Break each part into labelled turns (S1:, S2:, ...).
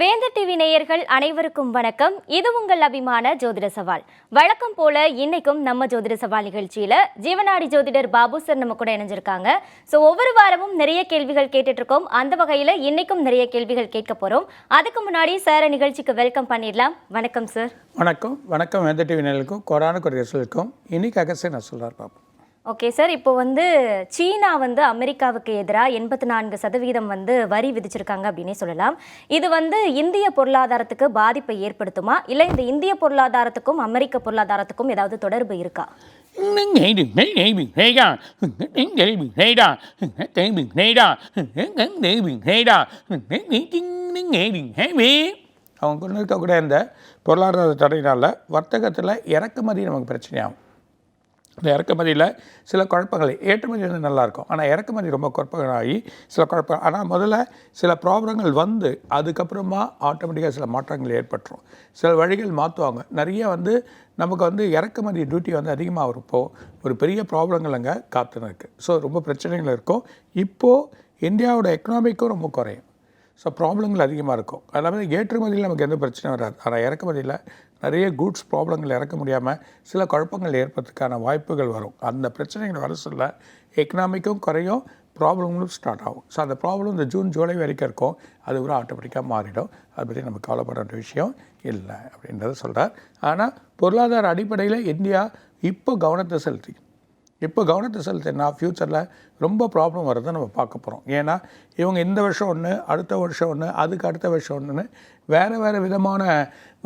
S1: வேந்தர் டிவி நேயர்கள் அனைவருக்கும் வணக்கம். இது உங்கள் அபிமான ஜோதிட சவால். வழக்கம் போல இன்னைக்கும் நம்ம ஜோதிட சவால் நிகழ்ச்சியில ஜீவனாடி ஜோதிடர் பாபு சார் நம்ம கூட இணைஞ்சிருக்காங்க. ஸோ ஒவ்வொரு வாரமும் நிறைய கேள்விகள் கேட்டுட்டு இருக்கோம் அந்த வகையில இன்னைக்கும் நிறைய கேள்விகள் கேட்க போறோம். அதுக்கு முன்னாடி சார நிகழ்ச்சிக்கு வெல்கம் பண்ணிடலாம். வணக்கம் சார்
S2: வணக்கம். வணக்கம் வேந்த டிவி நேயர்களுக்கும் கொரோனா கொடியரசுக்கும் இன்னைக்கு அகசிய நான் சொல்கிறார் பாப்போம்
S1: ஓகே சார் இப்போ வந்து சீனா வந்து அமெரிக்காவுக்கு எதிராக எண்பத்தி நான்கு சதவீதம் வந்து வரி விதிச்சிருக்காங்க அப்படின்னே சொல்லலாம். இது வந்து இந்திய பொருளாதாரத்துக்கு பாதிப்பை ஏற்படுத்துமா? இல்லை இந்த இந்திய பொருளாதாரத்துக்கும் அமெரிக்க பொருளாதாரத்துக்கும் ஏதாவது தொடர்பு இருக்கா?
S2: அவங்க கொண்டு இருக்கக்கூடிய இந்த பொருளாதார தடையினால் வர்த்தகத்தில் இறக்குமதி நமக்கு பிரச்சனையாகும். இந்த இறக்குமதியில் சில குழப்பங்கள் ஏற்றுமதி வந்து நல்லாயிருக்கும். ஆனால் இறக்குமதி ரொம்ப குழப்பங்களாகி சில குழப்பம் ஆனால் முதல்ல சில ப்ராப்ளங்கள் வந்து அதுக்கப்புறமா ஆட்டோமேட்டிக்காக சில மாற்றங்கள் ஏற்பட்டுரும். சில வழிகள் மாற்றுவாங்க நிறைய வந்து நமக்கு வந்து இறக்குமதி டியூட்டி வந்து அதிகமாக இருப்போ ஒரு பெரிய ப்ராப்ளங்கள் அங்கே காத்துன்னு இருக்குது ஸோ ரொம்ப பிரச்சனைகள் இருக்கும். இப்போது இந்தியாவோட எக்கனாமிக்கும் ரொம்ப குறையும். ஸோ ப்ராப்ளங்கள் அதிகமாக இருக்கும். அதாவது ஏற்றுமதியில் நமக்கு எந்த பிரச்சனையும் வராது. ஆனால் இறக்குமதியில் நிறைய கூட்ஸ் ப்ராப்ளங்கள் இறக்க முடியாமல் சில குழப்பங்கள் ஏற்படுறதுக்கான வாய்ப்புகள் வரும். அந்த பிரச்சனைகள் வர சொல்ல எக்கனாமிக்கும் குறையும் ப்ராப்ளங்களும் ஸ்டார்ட் ஆகும். ஸோ அந்த ப்ராப்ளம் இந்த ஜூன் ஜூலை வரைக்கும் இருக்கும். அது கூட ஆட்டோமேட்டிக்காக மாறிடும். அதை பற்றி நம்ம கவலைப்பட வேண்டிய விஷயம் இல்லை அப்படின்றத சொல்கிறார் ஆனால் பொருளாதார அடிப்படையில் இந்தியா இப்போ கவனத்தை செலுத்தி இப்போ கவனத்தை செலுத்தினா ஃப்யூச்சரில் ரொம்ப ப்ராப்ளம் வரதை நம்ம பார்க்க போகிறோம் ஏன்னா இவங்க இந்த வருஷம் ஒன்று அடுத்த வருஷம் ஒன்று அதுக்கு அடுத்த வருஷம் ஒன்றுன்னு வேறு வேறு விதமான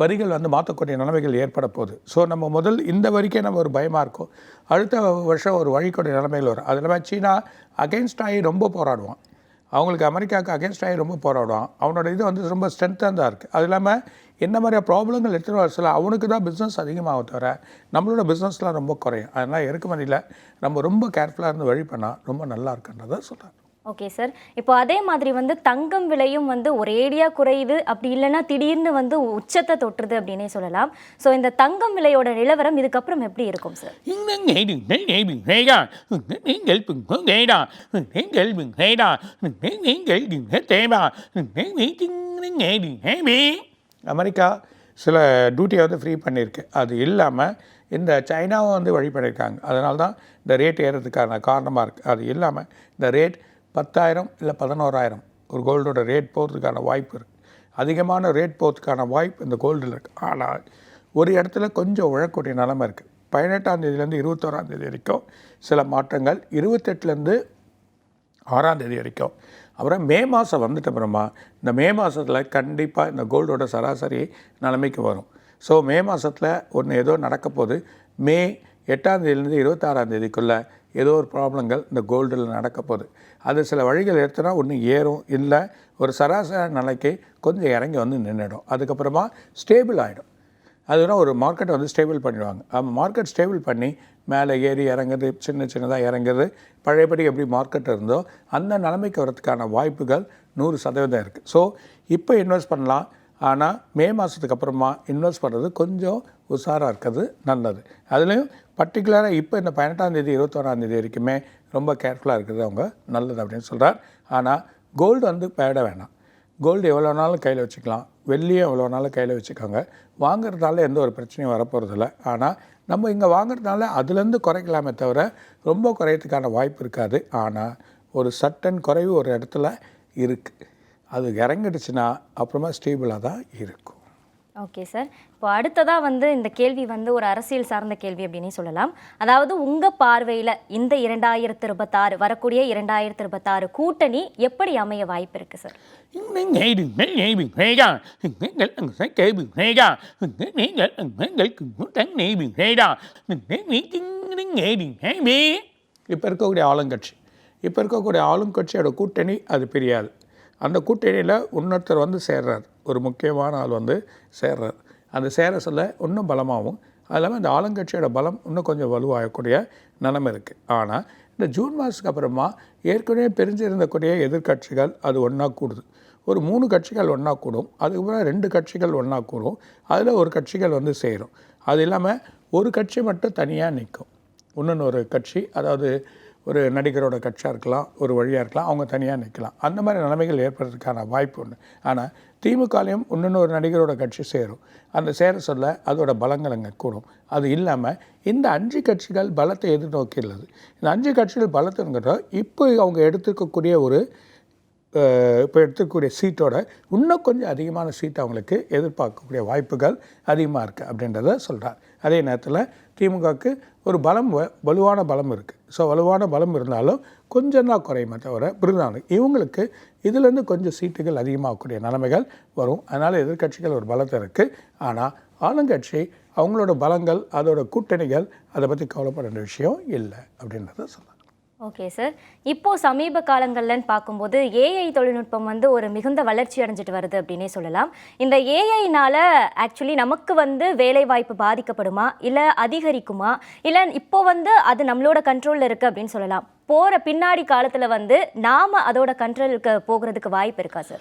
S2: வரிகள் வந்து மாற்றக்கூடிய நிலைமைகள் ஏற்பட போகுது. ஸோ நம்ம முதல் இந்த வரிக்கே நம்ம ஒரு பயமாக இருக்கும். அடுத்த வருஷம் ஒரு வழிக்கூடிய நிலைமைகள் வரும். அது இல்லாமல் சீனா அகெயின்ஸ்ட் ஆகி ரொம்ப போராடுவான். அவங்களுக்கு அமெரிக்காவுக்கு அகேன்ஸ்ட் ஆகி ரொம்ப போராடுவான். அவனோட இது வந்து ரொம்ப ஸ்ட்ரென்த்தாக தான் இருக்குது அது இல்லாமல் என்ன மாதிரியா ப்ராப்ளங்கள் எடுத்துகிட்டு வர சொல்ல அவனுக்கு தான் பிஸ்னஸ் அதிகமாக தவிர நம்மளோட பிஸ்னஸ்லாம் ரொம்ப குறையும். அதனால் இறக்குமதியில் நம்ம ரொம்ப கேர்ஃபுல்லாக இருந்து வழி பண்ணால் ரொம்ப நல்லா இருக்குன்றதை சொல்கிறேன்
S1: ஓகே சார் இப்போ அதே மாதிரி வந்து தங்கம் விலையும் வந்து ஒரேடியாக குறையுது. அப்படி இல்லைன்னா திடீர்னு வந்து உச்சத்தை தொட்டுருது அப்படின்னே சொல்லலாம். ஸோ இந்த தங்கம் விலையோட நிலவரம் இதுக்கப்புறம் எப்படி இருக்கும் சார்
S2: அமெரிக்கா சில டியூட்டியை வந்து ஃப்ரீ பண்ணியிருக்கு. அது இல்லாமல் இந்த சைனாவும் வந்து வழி பண்ணியிருக்காங்க. அதனால தான் இந்த ரேட் ஏறதுக்கான காரணமாக இருக்குது அது இல்லாமல் இந்த ரேட் பத்தாயிரம் இல்லை பதினோராயிரம் ஒரு கோல்டோட ரேட் போகிறதுக்கான வாய்ப்பு இருக்குது அதிகமான ரேட் போகிறதுக்கான வாய்ப்பு இந்த கோல்டில் இருக்குது ஆனால் ஒரு இடத்துல கொஞ்சம் உழக்கூடிய நிலமை இருக்குது பதினெட்டாம் தேதியிலேருந்து இருபத்தோராம் தேதி வரைக்கும் சில மாற்றங்கள் இருபத்தெட்டுலேருந்து ஆறாம் தேதி வரைக்கும் அப்புறம் மே மாதம் வந்துட்ட அப்புறமா இந்த மே மாதத்தில் கண்டிப்பாக இந்த கோல்டோட சராசரி நிலைமைக்கு வரும். ஸோ மே மாதத்தில் ஒன்று ஏதோ நடக்க போகுது. மே எட்டாம் இருபத்தாறாந்தேதிக்குள்ளே இருபத்தாறாம் தேதிக்குள்ளே ஏதோ ஒரு ப்ராப்ளங்கள் இந்த கோல்டில் நடக்க போகுது. அது சில வழிகள் எடுத்தனா ஒன்று ஏறும். இல்லை ஒரு சராசரி நிலைக்கு கொஞ்சம் இறங்கி வந்து நின்றுடும் அதுக்கப்புறமா ஸ்டேபிள் ஆகிடும் அதுனா ஒரு மார்க்கெட்டை வந்து ஸ்டேபிள் பண்ணிடுவாங்க. அந்த மார்க்கெட் ஸ்டேபிள் பண்ணி மேலே ஏறி இறங்குறது சின்ன சின்னதாக இறங்குறது பழையபடி எப்படி மார்க்கெட் இருந்தோ அந்த நிலைமைக்கு வரதுக்கான வாய்ப்புகள் நூறு சதவீதம் இருக்குது ஸோ இப்போ இன்வெஸ்ட் பண்ணலாம். ஆனால் மே மாதத்துக்கு அப்புறமா இன்வெஸ்ட் பண்ணுறது கொஞ்சம் உஷாராக இருக்கிறது நல்லது. அதுலேயும் பர்டிகுலராக இப்போ இந்த பதினெட்டாந்தேதி இருபத்தோராந்தேதி வரைக்குமே ரொம்ப கேர்ஃபுல்லாக இருக்கிறது அவங்க நல்லது அப்படின்னு சொல்கிறார் ஆனால் கோல்டு வந்து பேட வேணாம். கோல்டு எவ்வளோ நாளும் கையில் வச்சுக்கலாம். வெள்ளியும் எவ்வளோ நாள் கையில் வச்சுக்கோங்க. வாங்குறதுனால எந்த ஒரு பிரச்சனையும் வரப்போகிறதில்ல ஆனால் நம்ம இங்கே வாங்குறதுனால அதுலேருந்து குறைக்கலாமே தவிர ரொம்ப குறையிறதுக்கான வாய்ப்பு இருக்காது. ஆனால் ஒரு சட்டன் குறைவு ஒரு இடத்துல இருக்குது அது இறங்கிடுச்சுன்னா அப்புறமா ஸ்டேபிளாக தான் இருக்கும்.
S1: ஓகே சார் இப்போ அடுத்ததாக வந்து இந்த கேள்வி வந்து ஒரு அரசியல் சார்ந்த கேள்வி அப்படின்னே சொல்லலாம். அதாவது உங்கள் பார்வையில் இந்த இரண்டாயிரத்து இருபத்தாறு வரக்கூடிய இரண்டாயிரத்து இருபத்தாறு கூட்டணி எப்படி அமைய வாய்ப்பு இருக்குது சார்
S2: இப்போ இருக்கக்கூடிய ஆளுங்கட்சி. இப்போ இருக்கக்கூடிய ஆளுங்கட்சியோட கூட்டணி அது பிரியாது. அந்த கூட்டணியில் இன்னொருத்தர் வந்து சேர்றார். ஒரு முக்கியமான ஆள் வந்து சேர்றார். அந்த சேர சொல்ல இன்னும் பலமாகவும் அது இல்லாமல் இந்த ஆளுங்கட்சியோட பலம் இன்னும் கொஞ்சம் வலுவாகக்கூடிய நிலைமை இருக்குது ஆனால் இந்த ஜூன் மாதத்துக்கு அப்புறமா ஏற்கனவே பிரிஞ்சிருந்தக்கூடிய எதிர்க்கட்சிகள் அது ஒன்றா கூடுது. ஒரு மூணு கட்சிகள் ஒன்றா கூடும் அதுக்கப்புறம் ரெண்டு கட்சிகள் ஒன்றா கூடும் அதில் ஒரு கட்சிகள் வந்து சேரும். அது இல்லாமல் ஒரு கட்சி மட்டும் தனியாக நிற்கும் இன்னொன்று ஒரு கட்சி அதாவது ஒரு நடிகரோட கட்சியாக இருக்கலாம் ஒரு வழியாக இருக்கலாம் அவங்க தனியாக நிற்கலாம் அந்த மாதிரி நிலைமைகள் ஏற்படுறதுக்கான வாய்ப்பு உண்டு. ஆனால் திமுகலையும் இன்னொன்று ஒரு நடிகரோட கட்சி சேரும். அந்த சேர சொல்ல அதோட பலங்கள் அங்கே கூடும். அது இல்லாமல் இந்த அஞ்சு கட்சிகள் பலத்தை எதிர்நோக்கி உள்ளது. இந்த அஞ்சு கட்சிகள் பலத்துங்கிறத இப்போ அவங்க எடுத்துக்கக்கூடிய ஒரு இப்போ எடுத்துக்கக்கூடிய சீட்டோட இன்னும் கொஞ்சம் அதிகமான சீட் அவங்களுக்கு எதிர்பார்க்கக்கூடிய வாய்ப்புகள் அதிகமாக இருக்குது அப்படின்றத சொல்கிறார் அதே நேரத்தில் திமுகவுக்கு ஒரு பலம் வ- வலுவான பலம் இருக்குது ஸோ வலுவான பலம் இருந்தாலும் கொஞ்சம் தான் குறையுமே தவிர பிரிதான இவங்களுக்கு இதுலேருந்து கொஞ்சம் சீட்டுகள் அதிகமாகக்கூடிய நிலைமைகள் வரும். அதனால் எதிர்க்கட்சிகள் ஒரு பலத்தை இருக்குது ஆனால் ஆளுங்கட்சி அவங்களோட பலங்கள் அதோட கூட்டணிகள் அதை பற்றி கவலைப்பட வேண்டிய விஷயம் இல்லை அப்படின்றத சொல்லலாம்.
S1: ஓகே சார் இப்போது சமீப காலங்கள்லன்னு பார்க்கும்போது ஏஐ தொழில்நுட்பம் வந்து ஒரு மிகுந்த வளர்ச்சி அடைஞ்சிட்டு வருது அப்படின்னே சொல்லலாம். இந்த ஏஐனால் ஆக்சுவலி நமக்கு வந்து வேலைவாய்ப்பு பாதிக்கப்படுமா? இல்லை அதிகரிக்குமா? இல்லை இப்போ வந்து அது நம்மளோட கண்ட்ரோலில் இருக்குது அப்படின்னு சொல்லலாம். போகிற பின்னாடி காலத்தில் வந்து நாம் அதோட கண்ட்ரோலுக்கு போகிறதுக்கு வாய்ப்பு இருக்கா சார்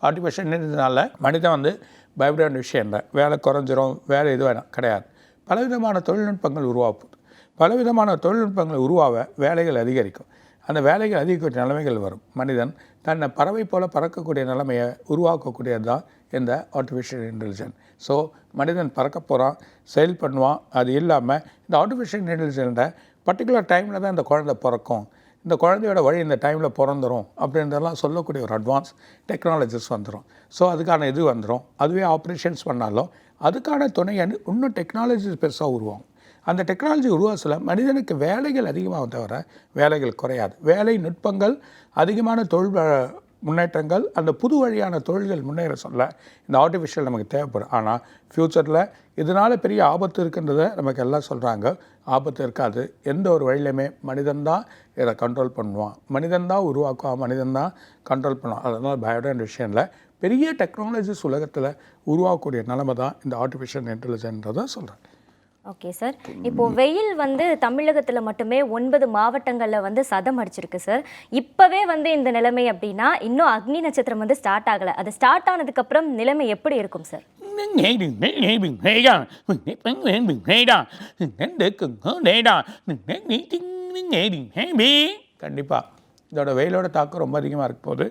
S2: ஆர்டிஃபிஷியல் இருந்ததுனால மனிதன் வந்து பயப்படாத விஷயம் இல்லை வேலை குறைஞ்சிரும் வேலை இது வேணாம் கிடையாது. பலவிதமான தொழில்நுட்பங்கள் உருவாகுது பலவிதமான தொழில்நுட்பங்கள் உருவாக வேலைகள் அதிகரிக்கும். அந்த வேலைகள் அதிகக்கூடிய நிலைமைகள் வரும். மனிதன் தன்னை பறவை போல பறக்கக்கூடிய நிலைமையை உருவாக்கக்கூடியது? தான் இந்த ஆர்டிஃபிஷியல் இன்டெலிஜென்ஸ் ஸோ மனிதன் பறக்க போகிறான் செயல் பண்ணுவான் அது இல்லாமல் இந்த ஆர்டிஃபிஷியல் இன்டெலிஜென்ட்டை பர்டிகுலர் டைமில் தான் இந்த குழந்தை பிறக்கும். இந்த குழந்தையோட வழி இந்த டைமில் பிறந்துடும் அப்படின்றதெல்லாம் சொல்லக்கூடிய ஒரு அட்வான்ஸ் டெக்னாலஜிஸ் வந்துடும் ஸோ அதுக்கான இது வந்துடும் அதுவே ஆப்ரேஷன்ஸ் பண்ணாலும் அதுக்கான துணை இன்னும் டெக்னாலஜிஸ் பெருசாக உருவாகும். அந்த டெக்னாலஜி உருவாசல மனிதனுக்கு வேலைகள் அதிகமாக தவிர வேலைகள் குறையாது. வேலை நுட்பங்கள் அதிகமான தொழில் முன்னேற்றங்கள் அந்த புது வழியான தொழில்கள் முன்னேற சொல்ல இந்த ஆர்டிஃபிஷியல் நமக்கு தேவைப்படும். ஆனால் ஃப்யூச்சரில் இதனால் பெரிய ஆபத்து இருக்குன்றதை நமக்கு எல்லாம் சொல்கிறாங்க ஆபத்து இருக்காது. எந்த ஒரு வழியிலுமே மனிதன்தான் இதை கண்ட்ரோல் பண்ணுவான். மனிதன்தான் உருவாக்குவான். மனிதன்தான் கண்ட்ரோல் பண்ணுவான். அதனால் பயோடன் விஷயம் பெரிய டெக்னாலஜிஸ் உலகத்தில் உருவாக்கக்கூடிய நிலைமை தான் இந்த ஆர்டிஃபிஷியல் இன்டெலிஜென்ன்றதை சொல்கிறேன்
S1: ஓகே சார் இப்போ வெயில் வந்து தமிழகத்தில் மட்டுமே ஒன்பது மாவட்டங்களில் வந்து சதம் அடிச்சிருக்கு சார் இப்போவே வந்து இந்த நிலைமை அப்படின்னா இன்னும் அக்னி நட்சத்திரம் வந்து ஸ்டார்ட் ஆகலை. அது ஸ்டார்ட் ஆனதுக்கப்புறம் நிலைமை எப்படி இருக்கும் சார்
S2: கண்டிப்பாக இதோட வெயிலோட தாக்கம் ரொம்ப அதிகமாக இருக்க போது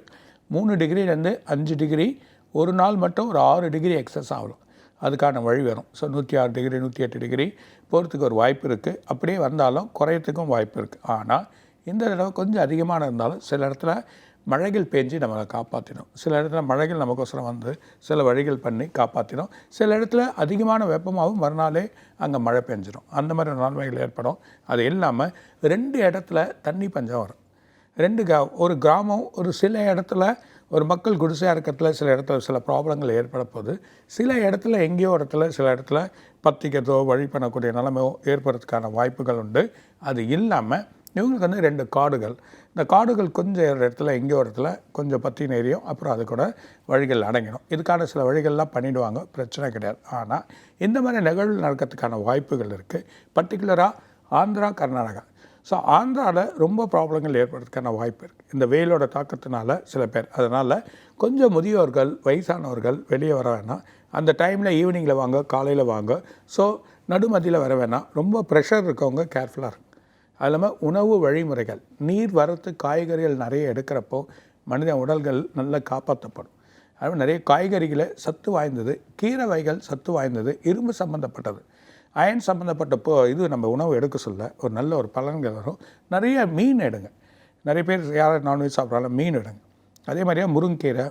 S2: மூணு டிகிரிலேருந்து அஞ்சு டிகிரி ஒரு நாள் மட்டும் ஒரு ஆறு டிகிரி எக்ஸஸ் ஆகலாம் அதுக்கான வழி வரும் ஸோ நூற்றி ஆறு டிகிரி நூற்றி எட்டு டிகிரி போகிறதுக்கு ஒரு வாய்ப்பு இருக்குது அப்படியே வந்தாலும் குறையத்துக்கும் வாய்ப்பு இருக்குது ஆனால் இந்த தடவை கொஞ்சம் அதிகமான இருந்தாலும் சில இடத்துல மழைகள் பேஞ்சு நம்மளை காப்பாற்றிடும் சில இடத்துல மழைகள் நமக்கோசரம் வந்து சில வழிகள் பண்ணி காப்பாற்றிடும் சில இடத்துல அதிகமான வெப்பமாகவும் மறுநாளே அங்கே மழை பெஞ்சிடும் அந்த மாதிரி நன்மைகள் ஏற்படும். அது இல்லாமல் ரெண்டு இடத்துல தண்ணி பஞ்சம் வரும். ரெண்டு க ஒரு கிராமம் ஒரு சில இடத்துல ஒரு மக்கள் குடிசையாக இருக்கிறதுல சில இடத்துல சில ப்ராப்ளங்கள் ஏற்பட போகுது சில இடத்துல எங்கேயோ இடத்துல சில இடத்துல பத்திக்கிறதோ வழி பண்ணக்கூடிய நிலைமையோ ஏற்படுறதுக்கான வாய்ப்புகள் உண்டு. அது இல்லாமல் இவங்களுக்கு வந்து ரெண்டு காடுகள். இந்த காடுகள் கொஞ்சம் இடத்துல எங்கேயோ இடத்துல கொஞ்சம் பத்தி நேரியும் அப்புறம் அது கூட வழிகள் அடங்கிடும். இதுக்கான சில வழிகள்லாம் பண்ணிவிடுவாங்க பிரச்சனை கிடையாது. ஆனால் இந்த மாதிரி நிகழ்வு நடக்கிறதுக்கான வாய்ப்புகள் இருக்குது பர்டிகுலராக ஆந்திரா கர்நாடகா. ஸோ ஆந்திராவில் ரொம்ப ப்ராப்ளங்கள் ஏற்படுறதுக்கான வாய்ப்பு இருக்குது இந்த வெயிலோட தாக்கத்தினால சில பேர். அதனால் கொஞ்சம் முதியோர்கள் வயசானவர்கள் வெளியே வர வேணாம். அந்த டைமில் ஈவினிங்கில் வாங்க காலையில் வாங்க. ஸோ நடுமதியில் வர வேணாம். ரொம்ப ப்ரெஷர் இருக்கவங்க கேர்ஃபுல்லாக இருக்கும் அது இல்லாமல் உணவு வழிமுறைகள். நீர் வரத்து காய்கறிகள் நிறைய எடுக்கிறப்போ மனித உடல்கள் நல்லா காப்பாற்றப்படும் அதுவும் நிறைய காய்கறிகளை சத்து வாய்ந்தது கீரை வகைகள் சத்து வாய்ந்தது இரும்பு சம்மந்தப்பட்டது அயன் சம்மந்தப்பட்ட போ இது நம்ம உணவு எடுக்க சொல்ல ஒரு நல்ல ஒரு பலன்கள் வரும். நிறைய மீன் எடுங்க. நிறைய பேர் யாரும் நான்வெஜ் சாப்பிட்றாலும் மீன் எடுங்க. அதே மாதிரியே முருங்கீரை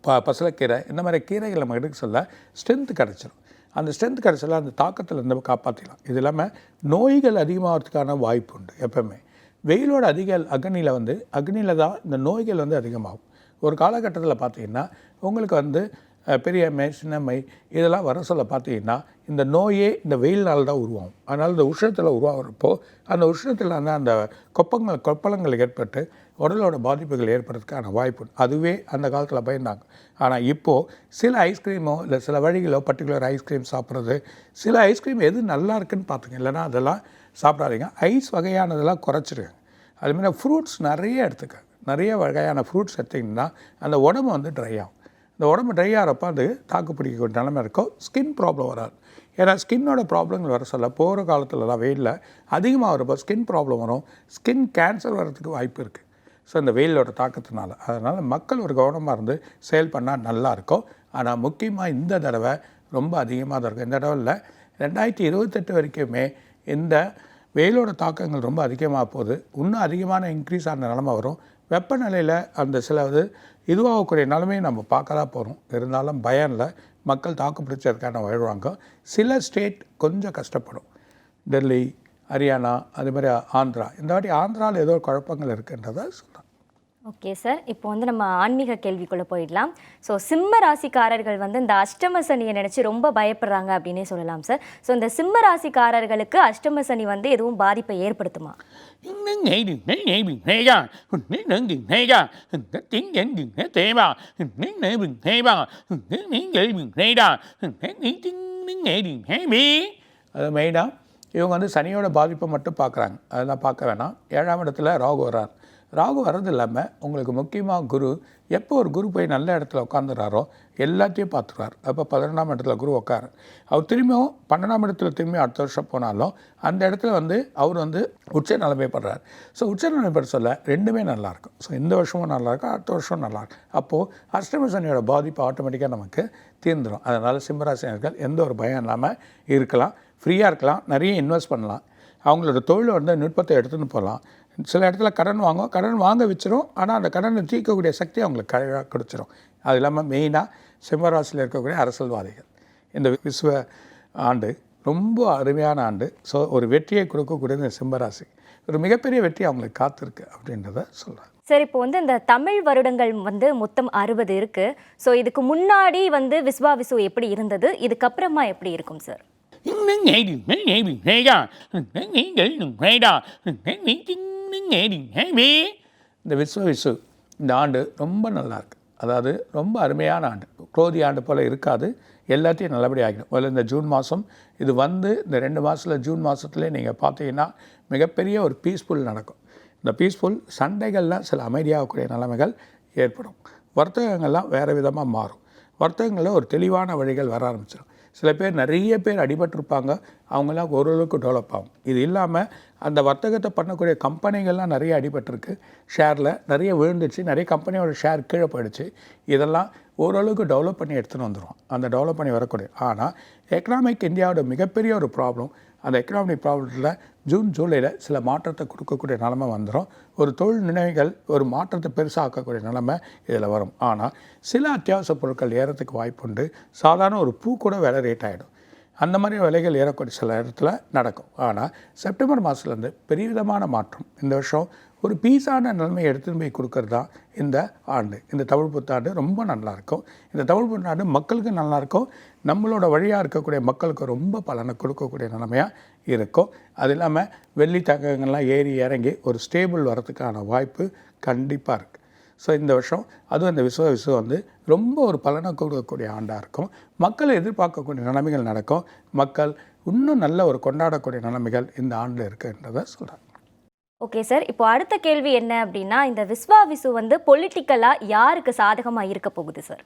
S2: ப பசலைக்கீரை இந்த மாதிரி கீரைகள் நம்ம எடுக்க சொல்ல ஸ்ட்ரென்த் கிடச்சிரும். அந்த ஸ்ட்ரென்த் கிடச்சல அந்த தாக்கத்தில் நம்ம காப்பாற்றிக்கலாம் இது இல்லாமல் நோய்கள் அதிகமாகிறதுக்கான வாய்ப்பு உண்டு எப்பவுமே. வெயிலோட அதிக அக்னியில் வந்து அக்னியில் தான் இந்த நோய்கள் வந்து அதிகமாகும். ஒரு காலகட்டத்தில் பார்த்திங்கன்னா உங்களுக்கு வந்து பெரிய பெரியம்மை சின்னம்மை இதெல்லாம் வர சொல்ல பார்த்தீங்கன்னா இந்த நோயே இந்த வெயில்னால தான் உருவாகும். அதனால் இந்த உஷ்ணத்தில் உருவாகிறப்போ அந்த உஷ்ணத்தில் அந்த அந்த கொப்பங்கள் கொப்பளங்கள் ஏற்பட்டு உடலோட பாதிப்புகள் ஏற்படுறதுக்கான வாய்ப்பு அதுவே அந்த காலத்தில் பயந்தாங்க. ஆனால் இப்போது சில ஐஸ்கிரீமோ இல்லை சில வழிகளோ பர்டிகுலர் ஐஸ்கிரீம் சாப்பிட்றது சில ஐஸ்கிரீம் எது நல்லா இருக்குன்னு பார்த்துங்க இல்லைனா அதெல்லாம் சாப்பிடாதீங்க. ஐஸ் வகையானதெல்லாம் குறைச்சிருங்க. அதுமாதிரி ஃப்ரூட்ஸ் நிறைய எடுத்துக்க. நிறைய வகையான ஃப்ரூட்ஸ் எடுத்திங்கன்னா அந்த உடம்பு வந்து ட்ரை ஆகும். இந்த உடம்பு ட்ரை ஆகிறப்ப அது தாக்கு பிடிக்கக்கூடிய நிலைமை இருக்கும். ஸ்கின் ப்ராப்ளம் வராது. ஏன்னா ஸ்கின்னோட ப்ராப்ளங்கள் வர சொல்ல போகிற காலத்துலலாம் வெயிலில் அதிகமாக வரப்போ ஸ்கின் ப்ராப்ளம் வரும். ஸ்கின் கேன்சர் வர்றதுக்கு வாய்ப்பு இருக்குது ஸோ இந்த வெயிலோட தாக்கத்தினால. அதனால் மக்கள் ஒரு கவனமாக இருந்து செயல் பண்ணால் நல்லாயிருக்கும் ஆனால் முக்கியமாக இந்த தடவை ரொம்ப அதிகமாக தான் இருக்கும். இந்த தடவை இல்லை. ரெண்டாயிரத்தி இருபத்தெட்டு வரைக்குமே இந்த வெயிலோட தாக்கங்கள் ரொம்ப அதிகமாக போகுது. இன்னும் அதிகமான இன்க்ரீஸ் ஆன நிலமை வரும். வெப்பநிலையில் அந்த சில இது இதுவாகக்கூடிய நிலைமையை நம்ம பார்க்க தான் போகிறோம் இருந்தாலும் பயனில் மக்கள் தாக்கு பிடிச்சதுக்கான வாழ்வாங்க. சில ஸ்டேட் கொஞ்சம் கஷ்டப்படும். டெல்லி ஹரியானா அதுமாதிரி ஆந்திரா. இந்த வாட்டி ஆந்திராவில் ஏதோ குழப்பங்கள் இருக்குன்றதை சொல்கிறேன்
S1: ஓகே சார் இப்போ வந்து நம்ம ஆன்மீக கேள்விக்குள்ளே போயிடலாம். ஸோ சிம்ம ராசிக்காரர்கள் வந்து இந்த அஷ்டம சனியை நினச்சி ரொம்ப பயப்படுறாங்க அப்படின்னே சொல்லலாம் சார் ஸோ இந்த சிம்ம ராசிக்காரர்களுக்கு அஷ்டம சனி வந்து எதுவும் பாதிப்பை ஏற்படுத்துமா?
S2: அது மெயினாக இவங்க வந்து சனியோட பாதிப்பை மட்டும் பார்க்குறாங்க. அதெல்லாம் பார்க்க வேணாம். ஏழாம் இடத்துல ராகு வர்றார். ராகு வர்றது இல்லாமல் உங்களுக்கு முக்கியமாக குரு எப்போ ஒரு குரு போய் நல்ல இடத்துல உட்காந்துறாரோ எல்லாத்தையும் பார்த்துருவார். அப்போ பதினொன்றாம் இடத்துல குரு உட்காரு அவர் திரும்பியும் பன்னெண்டாம் இடத்துல திரும்பி அடுத்த வருஷம் போனாலும் அந்த இடத்துல வந்து அவர் வந்து உச்ச நிலைமைப்படுறார் ஸோ உச்ச நிலைமைப்பட சொல்ல ரெண்டுமே நல்லாயிருக்கும் ஸோ இந்த வருஷமும் நல்லாயிருக்கும் அடுத்த வருஷம் நல்லாயிருக்கும் அப்போது அஷ்டமசனியோட பாதிப்பு ஆட்டோமேட்டிக்காக நமக்கு தீர்ந்துடும் அதனால் சிம்மராசினியர்கள் எந்த ஒரு பயம் இல்லாமல் இருக்கலாம். ஃப்ரீயாக இருக்கலாம். நிறைய இன்வெஸ்ட் பண்ணலாம். அவங்களோட தொழிலை வந்து நுட்பத்தை எடுத்துன்னு போகலாம். சில இடத்துல கடன் வாங்கும் கடன் வாங்க வச்சிரும் ஆனால் அந்த கடனை தீர்க்கக்கூடிய சக்தி அவங்களுக்கு கழிவாக கொடுத்துரும் அது இல்லாமல் மெயினாக சிம்மராசியில் இருக்கக்கூடிய அரசியல்வாதிகள் இந்த விஸ்வ ஆண்டு ரொம்ப அருமையான ஆண்டு ஸோ ஒரு வெற்றியை கொடுக்கக்கூடிய இந்த சிம்மராசி ஒரு மிகப்பெரிய வெற்றி அவங்களுக்கு காத்திருக்கு அப்படின்றத சொல்கிறேன்
S1: சார் இப்போ வந்து இந்த தமிழ் வருடங்கள் வந்து மொத்தம் அறுபது இருக்கு ஸோ இதுக்கு முன்னாடி வந்து விஸ்வா விசு எப்படி இருந்தது இதுக்கப்புறமா எப்படி இருக்கும் சார்
S3: இன்னும் நீங்கள்
S2: இந்த விஸ்வ விசு இந்த ஆண்டு ரொம்ப நல்லா இருக்குது அதாவது ரொம்ப அருமையான ஆண்டு. குரோதி ஆண்டு போல் இருக்காது. எல்லாத்தையும் நல்லபடியாக ஆகிடும் முதல்ல இந்த ஜூன் மாதம் இது வந்து இந்த ரெண்டு மாதத்தில் ஜூன் மாதத்துலேயே நீங்கள் பார்த்தீங்கன்னா மிகப்பெரிய ஒரு பீஸ்ஃபுல் நடக்கும். இந்த பீஸ்ஃபுல் சண்டைகள்லாம் சில அமைதியாகக்கூடிய நிலைமைகள் ஏற்படும். வர்த்தகங்கள்லாம் வேறு விதமாக மாறும். வர்த்தகங்களில் ஒரு தெளிவான வழிகள் வர ஆரம்பிச்சிடும். சில பேர் நிறைய பேர் அடிபட்டிருப்பாங்க. அவங்களாம் ஓரளவுக்கு டெவலப் ஆகும். இது இல்லாமல் அந்த வர்த்தகத்தை பண்ணக்கூடிய கம்பெனிகள்லாம் நிறைய அடிபட்டிருக்கு. ஷேரில் நிறைய விழுந்துச்சு. நிறைய கம்பெனியோட ஷேர் கீழே போயிடுச்சு. இதெல்லாம் ஓரளவுக்கு டெவலப் பண்ணி எடுத்துகிட்டு வந்துடும் அந்த டெவலப் பண்ணி வரக்கூடிய. ஆனால் எக்கனாமிக் இந்தியாவோட மிகப்பெரிய ஒரு ப்ராப்ளம் அந்த எக்கனாமிக் ப்ராப்ளத்தில் ஜூன் ஜூலையில் சில மாற்றத்தை கொடுக்கக்கூடிய நிலமை வந்துடும் ஒரு தொழில் நினைவுகள் ஒரு மாற்றத்தை பெருசாக்கக்கூடிய நிலமை இதில் வரும். ஆனால் சில அத்தியாவசிய பொருட்கள் ஏறத்துக்கு வாய்ப்புண்டு. சாதாரண ஒரு பூ கூட விலை ரேட் ஆகிடும் அந்த மாதிரி விலைகள் ஏறக்கூடிய சில இடத்துல நடக்கும். ஆனால் செப்டம்பர் மாதத்துலேருந்து பெரிய விதமான மாற்றம். இந்த வருஷம் ஒரு பீஸான நிலைமையை எடுத்துன்னு போய் கொடுக்கறது தான் இந்த ஆண்டு. இந்த தமிழ் புத்தாண்டு ரொம்ப நல்லாயிருக்கும் இந்த தமிழ் புத்தாண்டு மக்களுக்கு நல்லாயிருக்கும் நம்மளோட வழியாக இருக்கக்கூடிய மக்களுக்கு ரொம்ப பலனை கொடுக்கக்கூடிய நிலைமையாக இருக்கும். அது இல்லாமல் வெள்ளி தங்கங்கள்லாம் ஏறி இறங்கி ஒரு ஸ்டேபிள் வரதுக்கான வாய்ப்பு கண்டிப்பாக இருக்குது ஸோ இந்த வருஷம் அதுவும் இந்த விசுவ விசுவ வந்து ரொம்ப ஒரு பலனை கொடுக்கக்கூடிய ஆண்டாக இருக்கும். மக்கள் எதிர்பார்க்கக்கூடிய நிலைமைகள் நடக்கும். மக்கள் இன்னும் நல்ல ஒரு கொண்டாடக்கூடிய நிலைமைகள் இந்த ஆண்டில் இருக்குன்றதை சொல்கிறேன்
S1: ஓகே சார் இப்போ அடுத்த கேள்வி என்ன அப்படின்னா இந்த விஸ்வா விசு வந்து பொலிட்டிக்கலாக யாருக்கு சாதகமாக இருக்க போகுது சார்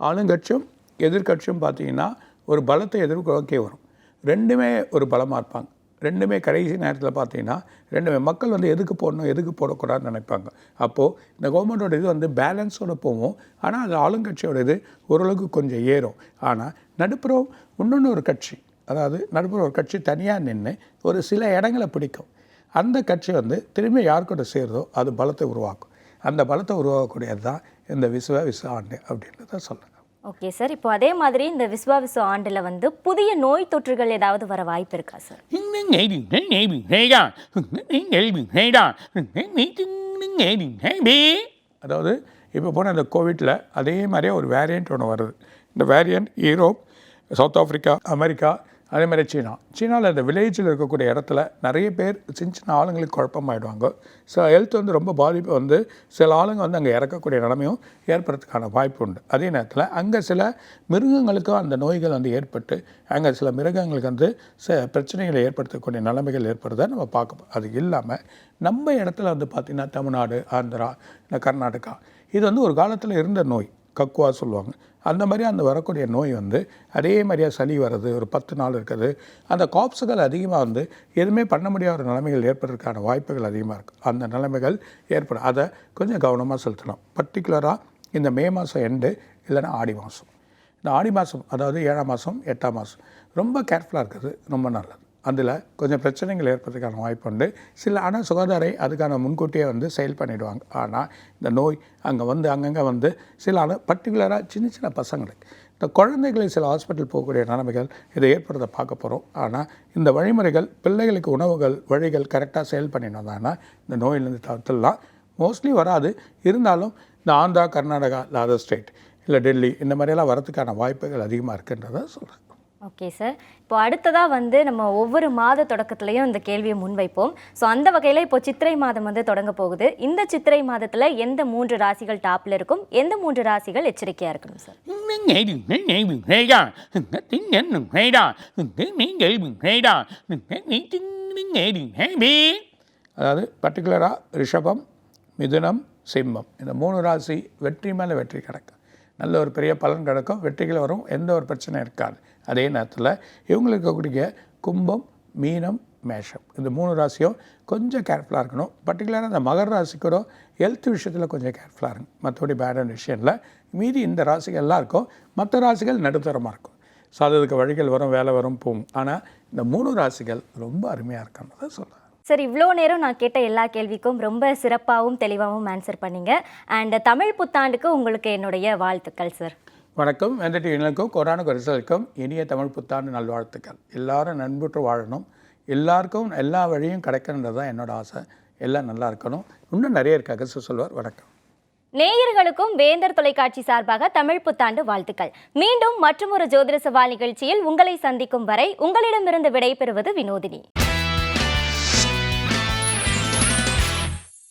S2: ஆளுங்கட்சியும் எதிர்க்கட்சியும் பார்த்தீங்கன்னா ஒரு பலத்தை எதிர்நோக்கி வரும். ரெண்டுமே ஒரு பலமாக இருப்பாங்க. ரெண்டுமே கடைசி நேரத்தில் பார்த்தீங்கன்னா ரெண்டுமே மக்கள் வந்து எதுக்கு போடணும் எதுக்கு போடக்கூடாதுன்னு நினைப்பாங்க. அப்போது இந்த கவர்மெண்ட்டோட இது வந்து பேலன்ஸோட போகும். ஆனால் அது ஆளுங்கட்சியோட இது ஓரளவுக்கு கொஞ்சம் ஏறும். ஆனால் நடுப்புறம் இன்னொன்று ஒரு கட்சி அதாவது நடுப்புற ஒரு கட்சி தனியாக நின்று ஒரு சில இடங்களை பிடிக்கும். அந்த கட்சி வந்து திரும்பி யாருக்கிட்ட சேருதோ அது பலத்தை உருவாக்கும். அந்த பலத்தை உருவாக்கக்கூடியது தான் இந்த விஸ்வ விஸ்வ ஆண்டு அப்படின்றத சொல்லலாம்
S1: ஓகே சார் இப்போ அதே மாதிரி இந்த விஸ்வாவிசு ஆண்டில் வந்து புதிய நோய் தொற்றுகள் ஏதாவது வர வாய்ப்பு இருக்கா சார்
S2: அதாவது இப்போ போன இந்த கோவிட்டில் அதே மாதிரியே ஒரு வேரியண்ட் ஒன்று வருது. இந்த variant Europe South Africa America அதே மாதிரி சீனா. சீனாவில் இந்த வில்லேஜில் இருக்கக்கூடிய இடத்துல நிறைய பேர் சின்ன சின்ன ஆளுங்களுக்கு குழப்பமாயிடுவாங்க. ஸோ ஹெல்த் வந்து ரொம்ப பாதிப்பு வந்து சில ஆளுங்க வந்து அங்கே இறக்கக்கூடிய நிலைமையும் ஏற்படுறதுக்கான வாய்ப்பு உண்டு. அதே நேரத்தில் அங்கே சில மிருகங்களுக்கும் அந்த நோய்கள் வந்து ஏற்பட்டு அங்கே சில மிருகங்களுக்கு வந்து ச பிரச்சனைகளை ஏற்படுத்தக்கூடிய நிலைமைகள் ஏற்படுறத நம்ம பார்க்க அது இல்லாமல் நம்ம இடத்துல வந்து பார்த்திங்கன்னா தமிழ்நாடு ஆந்திரா இல்லை கர்நாடகா இது வந்து ஒரு காலத்தில் இருந்த நோய். கக்குவா சொல்லுவாங்க. அந்த மாதிரி அந்த வரக்கூடிய நோய் வந்து அதே மாதிரியாக சளி வர்றது ஒரு பத்து நாள் இருக்குது. அந்த காப்ஸுகள் அதிகமாக வந்து எதுவுமே பண்ண முடியாத ஒரு நிலைமைகள் ஏற்படுறதுக்கான வாய்ப்புகள் அதிகமாக இருக்குது அந்த நிலைமைகள் ஏற்படும். அதை கொஞ்சம் கவனமாக செலுத்தணும். பர்டிகுலராக இந்த மே மாதம் எண்டு இல்லைன்னா ஆடி மாதம் இந்த ஆடி மாதம் அதாவது ஏழாம் மாதம் எட்டாம் மாதம் ரொம்ப கேர்ஃபுல்லாக இருக்கிறது ரொம்ப நல்லது. அதில் கொஞ்சம் பிரச்சனைகள் ஏற்படுறதுக்கான வாய்ப்பு உண்டு. சில ஆனால் சுகாதாரை அதுக்கான முன்கூட்டியே வந்து செயல் பண்ணிவிடுவாங்க ஆனால் இந்த நோய் அங்கே வந்து அங்கங்கே வந்து சில ஆனால் பர்டிகுலராக சின்ன சின்ன பசங்களுக்கு இந்த குழந்தைகளை சில ஹாஸ்பிட்டல் போகக்கூடிய நிலைமைகள் இதை ஏற்படுத்த பார்க்க போகிறோம் ஆனால் இந்த வழிமுறைகள் பிள்ளைகளுக்கு உணவுகள் வழிகள் கரெக்டாக செயல் பண்ணினோம்னா இந்த நோயிலிருந்து தவிர்த்துலாம் மோஸ்ட்லி வராது. இருந்தாலும் இந்த ஆந்திரா கர்நாடகா இல்லை அதர் ஸ்டேட் இல்லை டெல்லி இந்த மாதிரியெல்லாம் வரத்துக்கான வாய்ப்புகள் அதிகமாக இருக்குன்றதை சொல்கிறேன்
S1: ஓகே சார் இப்போ அடுத்ததாக வந்து நம்ம ஒவ்வொரு மாத தொடக்கத்துலையும் இந்த கேள்வியை முன்வைப்போம். ஸோ அந்த வகையில் இப்போ சித்திரை மாதம் வந்து தொடங்க போகுது. இந்த சித்திரை மாதத்தில் எந்த மூன்று ராசிகள் டாப்பில் இருக்கும்? எந்த மூன்று ராசிகள் எச்சரிக்கையாக இருக்கணும் சார்
S2: அதாவது பர்டிகுலராக ரிஷபம் மிதுனம் சிம்மம். இந்த மூணு ராசி வெற்றி மேலே வெற்றி கிடக்கும் நல்ல ஒரு பெரிய பலன் கிடக்கும். வெற்றிகள் வரும். எந்த ஒரு பிரச்சனையும் இருக்காது. அதே நேரத்தில் இவங்களுக்கு கூடிய கும்பம் மீனம் மேஷம். இந்த மூணு ராசியும் கொஞ்சம் கேர்ஃபுல்லாக இருக்கணும். பர்டிகுலராக இந்த மகர ராசிக்கூட ஹெல்த் விஷயத்தில் கொஞ்சம் கேர்ஃபுல்லாக இருக்கும் மற்றபடி பேடான விஷயம்ல மீதி இந்த ராசிகள் எல்லாம் இருக்கும். மற்ற ராசிகள் நடுத்தரமாக இருக்கும். ஸோ அதுக்கு வழிகள் வரும் வேலை வரும் போகும். ஆனால் இந்த மூணு ராசிகள் ரொம்ப அருமையாக இருக்குன்றதை சொல்லலாம்
S1: சார் இவ்வளோ நேரம் நான் கேட்ட எல்லா கேள்விக்கும் ரொம்ப சிறப்பாகவும் தெளிவாகவும் ஆன்சர் பண்ணீங்க. அண்ட் தமிழ் புத்தாண்டுக்கு உங்களுக்கு என்னுடைய வாழ்த்துக்கள் சார்
S2: வணக்கம். வெந்தட்டி இனலுக்கும் கொரோனா கரிசலுக்கும் இனிய தமிழ் புத்தாண்டு நல்வாழ்த்துக்கள். எல்லாரும் நண்புற்று வாழணும். எல்லாருக்கும் எல்லா வழியும் கிடைக்கணுன்றது தான் என்னோட ஆசை. எல்லாம் நல்லா இருக்கணும். இன்னும் நிறைய இருக்கு அகசு சொல்வார். வணக்கம்.
S1: நேயர்களுக்கும் வேந்தர் தொலைக்காட்சி சார்பாக தமிழ் புத்தாண்டு வாழ்த்துக்கள். மீண்டும் மற்றொரு ஜோதிட சவால் நிகழ்ச்சியில் உங்களை சந்திக்கும் வரை உங்களிடமிருந்து விடைபெறுவது வினோதினி.